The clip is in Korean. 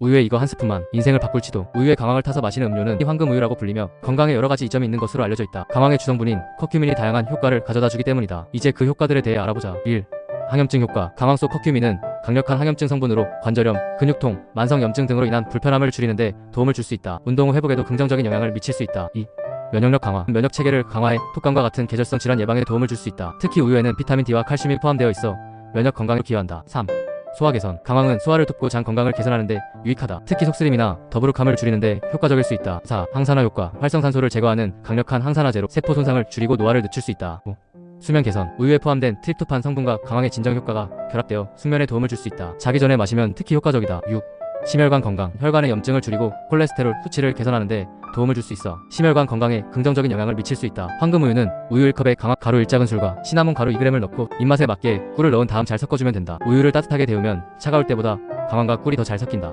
우유에 이거 한 스푼만 인생을 바꿀지도 우유에 강황을 타서 마시는 음료는 황금 우유라고 불리며 건강에 여러 가지 이점이 있는 것으로 알려져 있다. 강황의 주성분인 커큐민이 다양한 효과를 가져다 주기 때문이다. 이제 그 효과들에 대해 알아보자. 1. 항염증 효과 강황 속 커큐민은 강력한 항염증 성분으로 관절염, 근육통, 만성염증 등으로 인한 불편함을 줄이는 데 도움을 줄 수 있다. 운동 후 회복에도 긍정적인 영향을 미칠 수 있다. 2. 면역력 강화, 면역 체계를 강화해 톡감과 같은 계절성 질환 예방에 도움을 줄 수 있다. 특히 우유에는 비타민 D와 칼슘이 포함되어 있어 면역 건강에 기여한다. 3. 소화 개선. 강황은 소화를 돕고 장 건강을 개선하는데 유익하다. 특히 속쓰림이나 더부룩함을 줄이는데 효과적일 수 있다. 4. 항산화 효과. 활성산소를 제거하는 강력한 항산화제로 세포 손상을 줄이고 노화를 늦출 수 있다. 5. 수면 개선. 우유에 포함된 트립토판 성분과 강황의 진정 효과가 결합되어 숙면에 도움을 줄 수 있다. 자기 전에 마시면 특히 효과적이다. 6. 심혈관 건강. 혈관의 염증을 줄이고 콜레스테롤 수치를 개선하는데 도움을 줄 수 있어 심혈관 건강에 긍정적인 영향을 미칠 수 있다. 황금우유는 우유 1컵에 강황 가루 1작은술과 시나몬 가루 2g을 넣고 입맛에 맞게 꿀을 넣은 다음 잘 섞어주면 된다. 우유를 따뜻하게 데우면 차가울 때보다 강황과 꿀이 더 잘 섞인다.